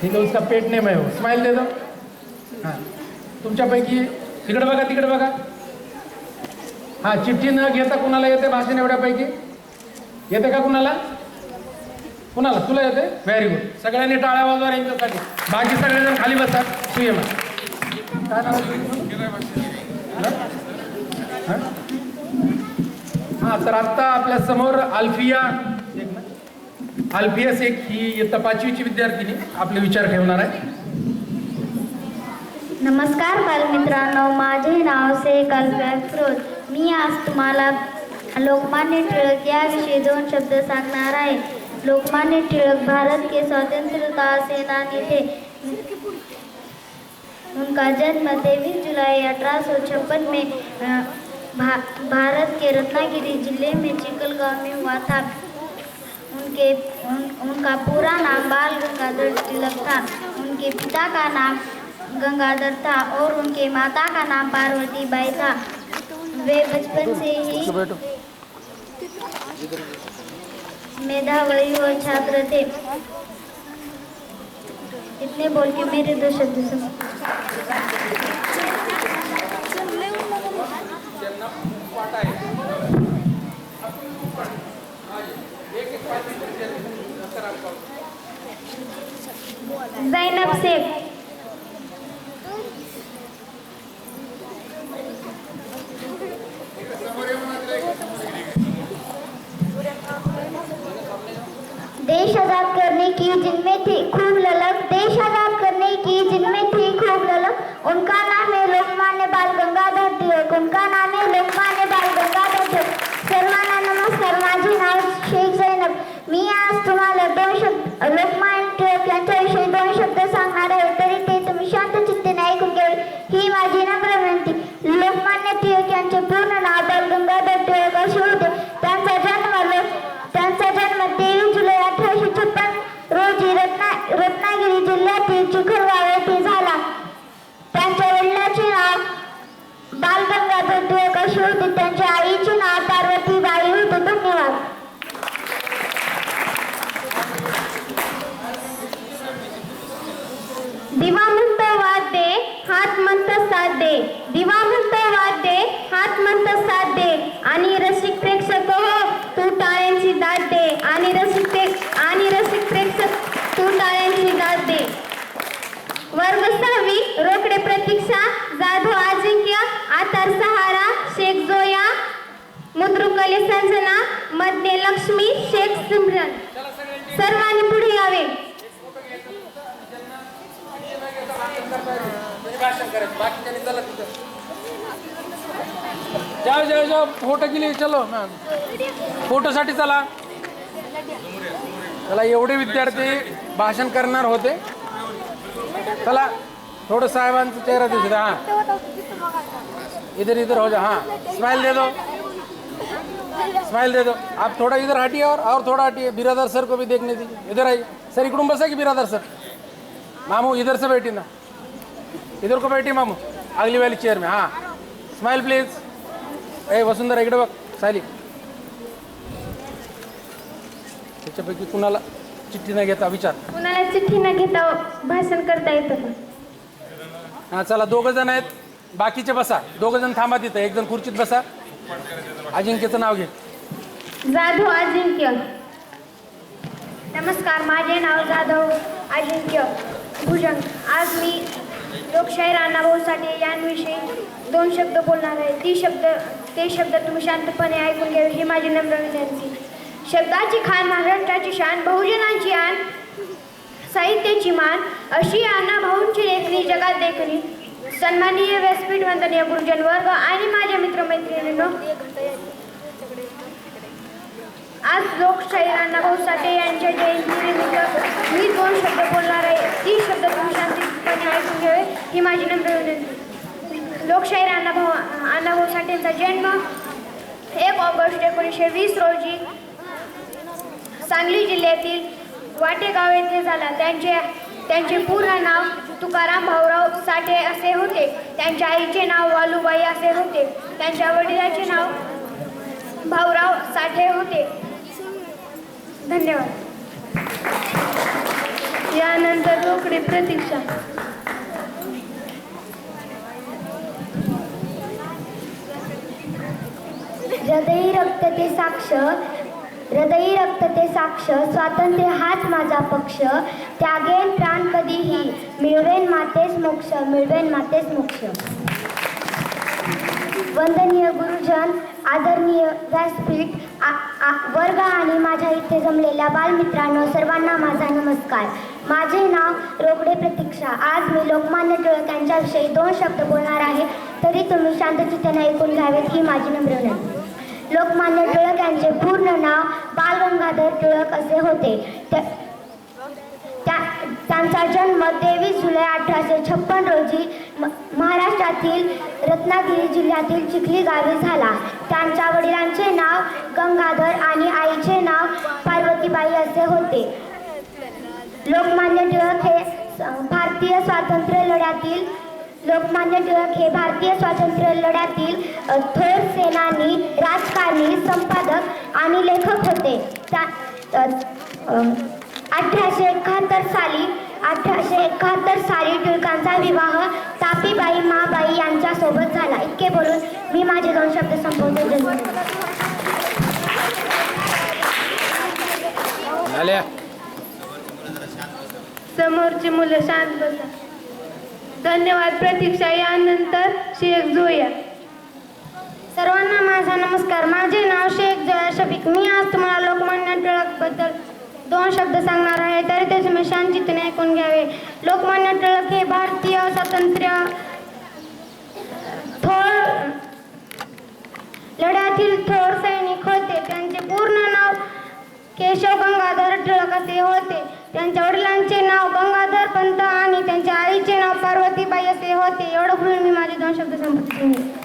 ठीक है उसका पेट नेम है. वो स्माइल दे दो हां. तुमच्यापैकी तिकडे बघा तिकडे बघा. हां चिठ्ठी न घेता कुणाला येते? भाषण एवढ्यापैकी? येते का कुणाला? कुणाला? तुला येते? व्हेरी गुड सगळ्यांनी टाळ्या वाजवा यांच्यासाठी. बाकी सगळेजण खाली बसतात तू ये नाव? हां? हां तर आत्ता आपल्यासमोर अल्फिया एक ही पाचवीची विद्यार्थिनी आपले विचार ठेवणार आहे नमस्कार बालमित्रांनो माझे नाव शेख अल्फिया फिरोज मी आज तुम्हाला लोकमान्य टिळक याविषयी दोन शब्द सांगणार आहे. लोकमान्य टिळक भारत के स्वतंत्रता सेनानी थे. उनका जन्म तेईस जुलाई अठारह सौ छप्पन में भा, भारत के रत्नागिरी ज़िले में चिकलगांव में हुआ था। उनके उन, उनका पूरा नाम बाल गंगाधर तिलक था। उनके पिता का नाम गंगाधर था और उनके माता का नाम पार्वती बाई था। वे बचपन से ही मेधावी और छात्र थे। इतने बोल के मेरे दो शब्द बालगंगाधर होती असे होते त्यांच्या आईचे नाव पार्वतीबाई होते धन्यवाद. दिवा म्हणत वाद्य हात मंत साथ दे दिवा म्हणत वाद्य हात मंत साथ दे आणि रसिक प्रेक्षक हो तू टाळ्यांची दाद दे आणि रसिक प्रेक आणि रसिक प्रेक्षक तू टाळ्यांची दाद दे वर्ग सहावी रोकडे प्रतीक्षा जाधव अजिंक्य आतार सहारा शेख जोया मुद्रुकले संजना मध्ये लक्ष्मी शेख सिमरन. सर्वांनी पुढे यावे. जाओ जाओ जाओ फोटो के लिए चलो फोटोसाठी चला. चला एवढे विद्यार्थी भाषण करणार होते. चला थोडं साहेबांचा चेहरा दिसत हा. इधर इधर हो जा हा. स्माइल दे दो. स्माइल दे दो। आप थोड़ा इधर हटिए और और थोड़ा हटिए। बिरादर सर को भी देखने दीजिए। इधर आइए। सर इकडून बसा की बिरादर सर? मामू इधर से बैठी ना। इधर को बैठी मामू। अगली वाली चेयर में हाँ। स्माइल प्लीज ए वसुंधरा इकडे बघ। सायली। त्याच्यापैकी कुणाला चिठ्ठी न घेता विचार? कुणाला चिठ्ठी न घेता भाषण करता येतं का? हां चला दोघं जण आहेत. बाकीचे बसा. दोघं जण थांबा तिथं. एक जण खुर्चीत बसा. अजिंक्यचं नाव घे. जाधव अजिंक्य. नमस्कार माझे नाव जाधव अजिंक्य भुजंग. आज मी लोकशाही राणाभाऊ साठे यांविषयी दोन शब्द बोलणार आहे. ती शब्द ते शब्द तुम्ही शांतपणे ऐकून घ्यावे ही माझी नम्र विनंती. शब्दाची खान महाराष्ट्राची शान बहुजनांची आण साहित्याची मान अशी अण्णाभाऊंची लेखणी जगात देखणी. सन्माननीय व्यासपीठ वंदनीय गुरुजन वर्ग आणि माझ्या मित्रमैत्रिणींनो आज लोकशाही अण्णाभाऊ साठे यांच्या जयंतीनिमित्त मी दोन शब्द बोलणार आहे. ती शब्द तुम्ही शांतीपणे ऐकून घ्यावे. ही माझी नम्र विनंती. लोकशाही अण्णाभाऊ अण्णाभाऊ साठेंचा जन्म एक ऑगस्ट एकोणीसशे वीस रोजी सांगली जिल्ह्यातील वाटेगाव येथे झाला. त्यांचे त्यांचे पूर्ण नाव तुकाराम भाऊराव साठे असे होते. त्यांच्या आईचे नाव वालुबाई असे होते. त्यांच्या वडिलाचे नाव भाऊराव साठे होते. धन्यवाद. यानंतर रोकडे प्रतीक्षा. हृदयी रक्त ते साक्ष हृदयी रक्त ते साक्ष स्वातंत्र्य हाच माझा पक्ष. त्यागेन प्राण कधीही. मिळवेन मातेस मोक्ष मिळवेन मातेस मोक्ष. वंदनीय गुरुजन आदरणीय व्यासपीठ आ- आ- वर्ग आणि माझ्या इथे जमलेल्या बालमित्रांनो सर्वांना माझा नमस्कार. माझे नाव रोकडे प्रतीक्षा. आज मी लोकमान्य टिळक यांच्याविषयी दोन शब्द बोलणार आहे तरी तुम्ही शांतचित्ताने ऐकून घ्यावेत ही माझी नम्र विनंती. लोकमान्य टिळक यांचे पूर्ण नाव बाल गंगाधर टिळक असे होते. त्या- त्यांचा जन्म तेवीस जुलै अठराशे छप्पन रोजी म- महाराष्ट्रातील रत्नागिरी जिल्ह्यातील चिखली गावी झाला. त्यांच्या वडिलांचे नाव गंगाधर आणि आईचे नाव पार्वतीबाई असे होते. लोकमान्य टिळक हे भारतीय स्वातंत्र्य लढ्यातील लोकमान्य टिळक हे भारतीय स्वातंत्र्य लढ्यातील थोर सेनानी राजकारणी संपादक आणि लेखक होते. त्या अठराशे एकाहत्तर साली अठराशे एकाहत्तर साली टिळकांचा विवाह तापीबाई माबाई यांच्यासोबत झाला. इतके बोलून मी माझे दोन शब्द संपवतो. समोरची मुलं शांत बसा. धन्यवाद प्रतीक्षा. यानंतर शेख जोया सर्वांना माझा नमस्कार. माझे नाव शेख जया शफिक. मी आज तुम्हाला लोकमान्य टिळकबद्दल दोन शब्द सांगणार आहे. तरी ते तुम्ही शांतचित्ताने ऐकून घ्यावे. लोकमान्य टिळक हे भारतीय स्वातंत्र्य थोर लढ्यातील थोर सैनिक होते. त्यांचे पूर्ण नाव केशव गंगाधर टिळक असे होते. त्यांच्या वडिलांचे नाव गंगाधर पंत आणि त्यांच्या आईचे नाव पार्वतीबाई असे होते. एवढं बोलून मी माझे दोन शब्द संपवतो.